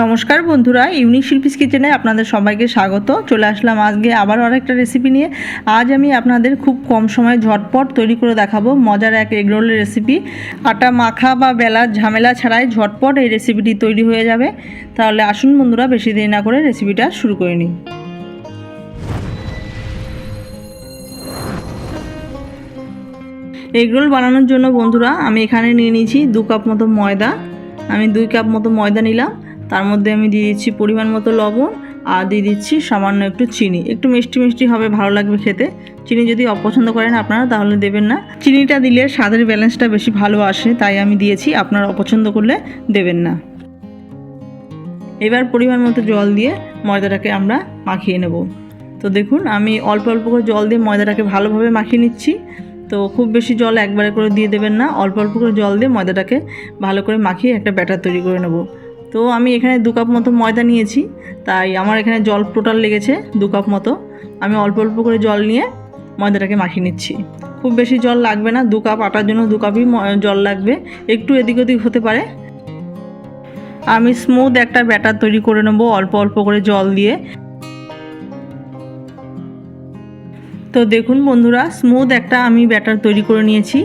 নমস্কার বন্ধুরা, ইউনিক শিল্পীস কিচেনে আপনাদের সবাইকে স্বাগত। চলে আসলাম আজকে আবার আরেকটা রেসিপি নিয়ে। আজ আমি আপনাদের খুব কম সময়ে ঝটপট তৈরি করে দেখাবো মজার এক এগরোলের রেসিপি আটা মাখা বা বেলার ঝামেলা ছাড়াই ঝটপট এই রেসিপিটি তৈরি হয়ে যাবে। তাহলে আসুন বন্ধুরা, বেশি দেরি না করে রেসিপিটা শুরু করে নিই। এগরোল বানানোর জন্য বন্ধুরা, আমি এখানে নিয়ে নিয়েছি দু কাপ মতো ময়দা। আমি দুই কাপ মতো ময়দা নিলাম। তার মধ্যে আমি দিয়ে দিচ্ছি পরিমাণ মতো লবণ আর দিয়ে দিচ্ছি সামান্য একটু চিনি। একটু মিষ্টি মিষ্টি হবে, ভালো লাগবে খেতে। চিনি যদি অপছন্দ করেন আপনারা তাহলে দেবেন না। চিনিটা দিলে স্বাদের ব্যালেন্সটা বেশি ভালো আসে, তাই আমি দিয়েছি। আপনারা অপছন্দ করলে দেবেন না। এবার পরিমাণ মতো জল দিয়ে ময়দাটাকে আমরা মাখিয়ে নেব। তো দেখুন, আমি অল্প অল্প করে জল দিয়ে ময়দাটাকে ভালোভাবে মাখিয়ে নিচ্ছি। তো খুব বেশি জল একবারে করে দিয়ে দেবেন না। অল্প অল্প করে জল দিয়ে ময়দাটাকে ভালো করে মাখিয়ে একটা ব্যাটার তৈরি করে নেব। তো আমি এখানে দু কাপ মতো ময়দা নিয়েছি। তাই আমার এখানে জল টোটাল লেগেছে দু কাপ মতো। আমি অল্প অল্প করে জল নিয়ে ময়দাটাকে মাখিয়ে নিচ্ছি। খুব বেশি জল লাগবে না, দু কাপ আটার জন্য দু কাপই জল লাগবে। একটু এদিক ওদিক হতে পারে। আমি স্মুথ একটা ব্যাটার তৈরি করে নেব অল্প অল্প করে জল দিয়ে। তো দেখুন বন্ধুরা স্মুথ একটা আমি ব্যাটার তৈরি করে নিয়েছি।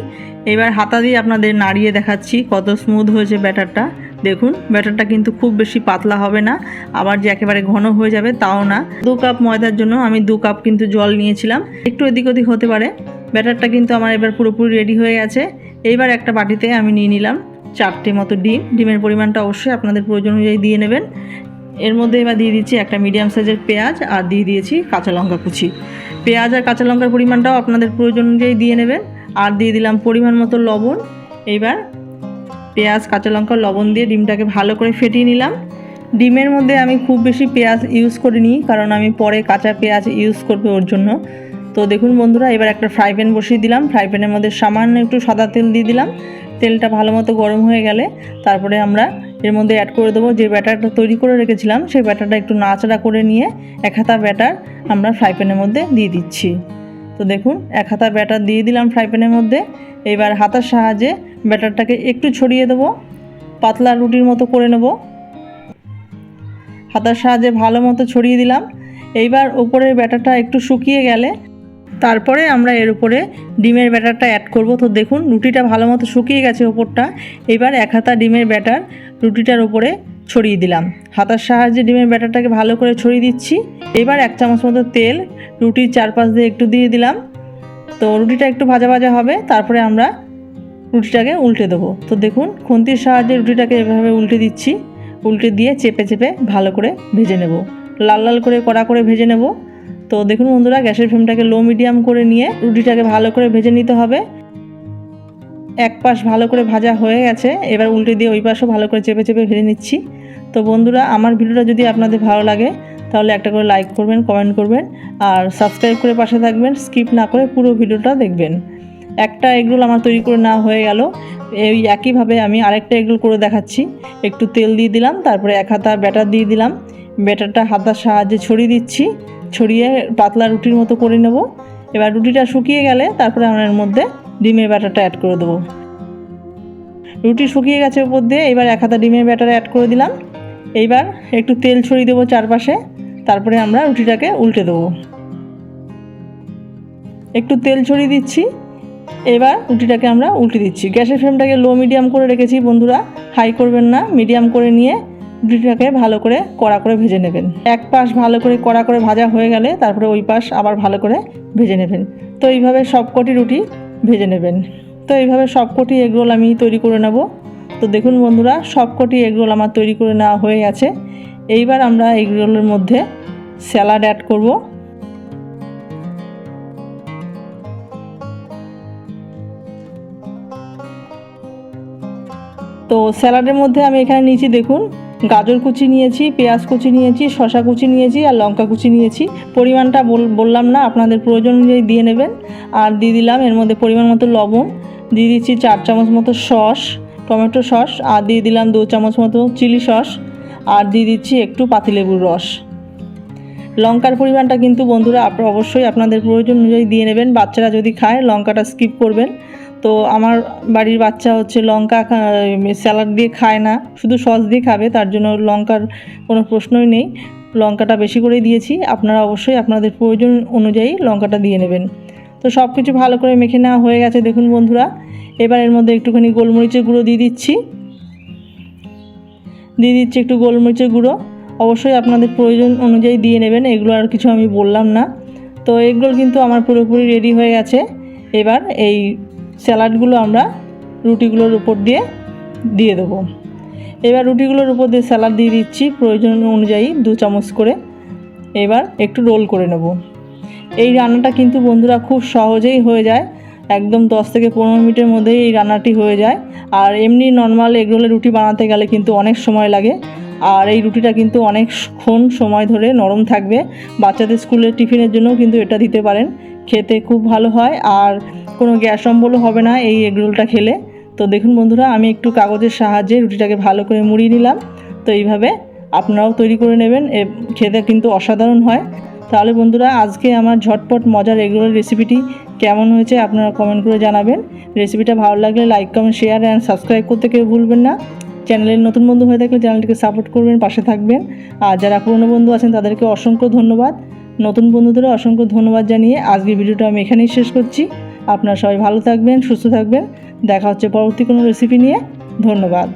এবার হাতা দিয়ে আপনাদের নাড়িয়ে দেখাচ্ছি কত স্মুথ হয়েছে ব্যাটারটা। দেখুন, ব্যাটারটা কিন্তু খুব বেশি পাতলা হবে না। আবার যে একেবারে ঘন হয়ে যাবে, তাও না। দু কাপ ময়দার জন্য আমি দু কাপ কিন্তু জল নিয়েছিলাম। একটু এদিক ওদিক হতে পারে। ব্যাটারটা কিন্তু আমার এবার পুরোপুরি রেডি হয়ে গেছে। এইবার একটা বাটিতে আমি নিয়ে নিলাম চারটে মতো ডিম। ডিমের পরিমাণটা অবশ্যই আপনাদের প্রয়োজন অনুযায়ী দিয়ে নেবেন। এর মধ্যে এবার দিয়ে দিচ্ছি একটা মিডিয়াম সাইজের পেঁয়াজ আর দিয়ে দিয়েছি কাঁচা লঙ্কা কুচি। পেঁয়াজ আর কাঁচা লঙ্কার পরিমাণটাও আপনাদের প্রয়োজন অনুযায়ী দিয়ে নেবেন। আর দিয়ে দিলাম পরিমাণ মতো লবণ। এইবার পেঁয়াজ, কাঁচা লঙ্কা, লবণ দিয়ে ডিমটাকে ভালো করে ফেটিয়ে নিলাম। ডিমের মধ্যে আমি খুব বেশি পেঁয়াজ ইউজ করিনি, কারণ আমি পরে কাঁচা পেঁয়াজ ইউজ করব ওর জন্য। তো দেখুন বন্ধুরা, এবার একটা ফ্রাই প্যান বসিয়ে দিলাম। ফ্রাই প্যানের মধ্যে সামান্য একটু সাদা তেল দিয়ে দিলাম। তেলটা ভালো মতো গরম হয়ে গেলে তারপরে আমরা এর মধ্যে অ্যাড করে দেবো যে ব্যাটারটা তৈরি করে রেখেছিলাম, সেই ব্যাটারটা একটু নাচড়া করে নিয়ে এক হাতা ব্যাটার আমরা ফ্রাই প্যানের মধ্যে দিয়ে দিচ্ছি। তো দেখুন, এক হাতা ব্যাটার দিয়ে দিলাম ফ্রাই প্যানের মধ্যে। এবার হাতার সাহায্যে ব্যাটারটাকে একটু ছড়িয়ে দেবো, পাতলা রুটির মতো করে নেব। হাতার সাহায্যে ভালো মতো ছড়িয়ে দিলাম। এইবার উপরের ব্যাটারটা একটু শুকিয়ে গেলে তারপরে আমরা এর উপরে ডিমের ব্যাটারটা অ্যাড করব। তো দেখুন, রুটিটা ভালো মতো শুকিয়ে গেছে ওপরটা। এবার এক হাতা ডিমের ব্যাটার রুটিটার উপরে ছড়িয়ে দিলাম। হাতার সাহায্যে ডিমের ব্যাটারটাকে ভালো করে ছড়িয়ে দিচ্ছি। এবার এক চামচ মতো তেল রুটির চারপাশ দিয়ে একটু দিয়ে দিলাম। তো রুটিটা একটু ভাজা ভাজা হবে। তারপরে আমরা রুটিটাকে উল্টে দেবো। তো দেখুন, খুন্তির সাহায্যে রুটিটাকে এভাবে উল্টে দিচ্ছি। উল্টে দিয়ে চেপে চেপে ভালো করে ভেজে নেব। লাল লাল করে কড়া করে ভেজে নেব। তো দেখুন বন্ধুরা, গ্যাসের ফ্লেমটাকে লো মিডিয়াম করে নিয়ে রুটিটাকে ভালো করে ভেজে নিতে হবে। এক পাশ ভালো করে ভাজা হয়ে গেছে, এবার উল্টে দিয়ে ওই পাশও ভালো করে চেপে চেপে ভেজে নিচ্ছি। তো বন্ধুরা, আমার ভিডিওটা যদি আপনাদের ভালো লাগে, তাহলে একটা করে লাইক করবেন, কমেন্ট করবেন, আর সাবস্ক্রাইব করে পাশে থাকবেন, স্কিপ না করে পুরো ভিডিওটা দেখবেন। একটা এগরোল আমার তৈরি করে নেওয়া হয়ে গেল। এই একইভাবে আমি আরেকটা এগরোল করে দেখাচ্ছি। একটু তেল দিয়ে দিলাম, তারপরে এক হাতা ব্যাটার দিয়ে দিলাম। ব্যাটারটা হাতার সাহায্যে ছড়িয়ে দিচ্ছি। ছড়িয়ে পাতলা রুটির মতো করে নেব। এবার রুটিটা শুকিয়ে গেলে তারপরে আমরা মধ্যে ডিমের ব্যাটারটা অ্যাড করে দেবো। রুটি শুকিয়ে গেছে উপর দিয়ে, এবার এক হাতা ডিমের ব্যাটার অ্যাড করে দিলাম। এইবার একটু তেল ছড়িয়ে দেবো চারপাশে। তারপরে আমরা রুটিটাকে উল্টে দেবো। একটু তেল ছড়িয়ে দিচ্ছি। এবার রুটিটাকে আমরা উল্টে দিচ্ছি। গ্যাসের ফ্লেমটাকে লো মিডিয়াম করে রেখেছি বন্ধুরা। হাই করবেন না মিডিয়াম করে নিয়ে রুটিটাকে ভালো করে কড়া করে ভেজে নেবেন। এক পাশ ভালো করে কড়া করে ভাজা হয়ে গেলে তারপরে ওই পাশ আবার ভালো করে ভেজে নেবেন। তো এইভাবে সবকটি রুটি ভেজে নেবেন। তো এইভাবে সবকটি এগরোল আমি তৈরি করে নেব। তো দেখুন বন্ধুরা, সবকটি এগরোল আমার তৈরি করে নেওয়া হয়ে গেছে। এইবার আমরা এগরোলের মধ্যে স্যালাড অ্যাড করব। তো স্যালাডের মধ্যে আমি এখানে নিয়েছি দেখুন, গাজর কুচি নিয়েছি, পেঁয়াজ কুচি নিয়েছি শশা কুচি নিয়েছি আর লঙ্কা কুচি নিয়েছি। পরিমাণটা বললাম না, আপনাদের প্রয়োজন অনুযায়ী দিয়ে নেবেন। আর দিয়ে দিলাম এর মধ্যে পরিমাণ মতো লবণ, দিয়ে দিচ্ছি চার চামচ মতো সস, টমেটো সস, আর দিয়ে দিলাম দু চামচ মতো চিলি সস, আর দিয়ে দিচ্ছি একটু পাতিলেবুর রস। লঙ্কার পরিমাণটা কিন্তু বন্ধুরা অবশ্যই আপনাদের প্রয়োজন অনুযায়ী দিয়ে নেবেন। বাচ্চারা যদি খায়, লঙ্কাটা স্কিপ করবেন। তো আমার বাড়ির বাচ্চা হচ্ছে লঙ্কা স্যালাড দিয়ে খায় না, শুধু সস দিয়ে খাবে, তার জন্য লঙ্কার কোনো প্রশ্নই নেই। লঙ্কাটা বেশি করেই দিয়েছি। আপনারা অবশ্যই আপনাদের প্রয়োজন অনুযায়ী লঙ্কাটা দিয়ে নেবেন। তো সব কিছু ভালো করে মেখে নেওয়া হয়ে গেছে, দেখুন বন্ধুরা। এবার এর মধ্যে একটুখানি গোলমরিচের গুঁড়ো দিয়ে দিচ্ছি। দিয়ে দিচ্ছি একটু গোলমরিচের গুঁড়ো। অবশ্যই আপনাদের প্রয়োজন অনুযায়ী দিয়ে নেবেন, এগুলো আর কিছু আমি বললাম না। তো এগুলো কিন্তু আমার পুরোপুরি রেডি হয়ে গেছে। এবার এই স্যালাডগুলো আমরা রুটিগুলোর উপর দিয়ে দিয়ে দেবো। এবার রুটিগুলোর উপর দিয়ে স্যালাড দিয়ে দিচ্ছি, প্রয়োজন অনুযায়ী দু চামচ করে। এবার একটু রোল করে নেব। এই রান্নাটা কিন্তু বন্ধুরা খুব সহজেই হয়ে যায়। একদম দশ থেকে পনেরো মিনিটের মধ্যেই এই রান্নাটি হয়ে যায়। আর এমনি নর্মাল এগরোলের রুটি বানাতে গেলে কিন্তু অনেক সময় লাগে। আর এই রুটিটা কিন্তু অনেকক্ষণ সময় ধরে নরম থাকবে। বাচ্চাদের স্কুলের টিফিনের জন্যও কিন্তু এটা দিতে পারেন। খেতে খুব ভালো হয় আর কোনো গ্যাস অম্বলও হবে না এই এগরোলটা খেলে। তো দেখুন বন্ধুরা, আমি একটু কাগজের সাহায্যে রুটিটাকে ভালো করে মুড়িয়ে নিলাম। তো এইভাবে আপনারাও তৈরি করে নেবেন। এ খেতে কিন্তু অসাধারণ হয়। তাহলে বন্ধুরা, আজকে আমার ঝটপট মজার এগরোলের রেসিপিটি কেমন হয়েছে আপনারা কমেন্ট করে জানাবেন। রেসিপিটা ভালো লাগলে like, comment, share and subscribe করতে কেউ ভুলবেন না। চ্যানেলের নতুন বন্ধু হয়ে থাকলে চ্যানেলটিকে সাপোর্ট করবেন, পাশে থাকবেন। আর যারা পুরনো বন্ধু আছেন, তাদেরকে অসংখ্য ধন্যবাদ। নতুন বন্ধুদেরও অসংখ্য ধন্যবাদ জানিয়ে আজকের ভিডিওটা আমি এখানেই শেষ করছি। আপনারা সবাই ভালো থাকবেন, সুস্থ থাকবেন। দেখা হচ্ছে পরবর্তী কোনো রেসিপি নিয়ে। ধন্যবাদ।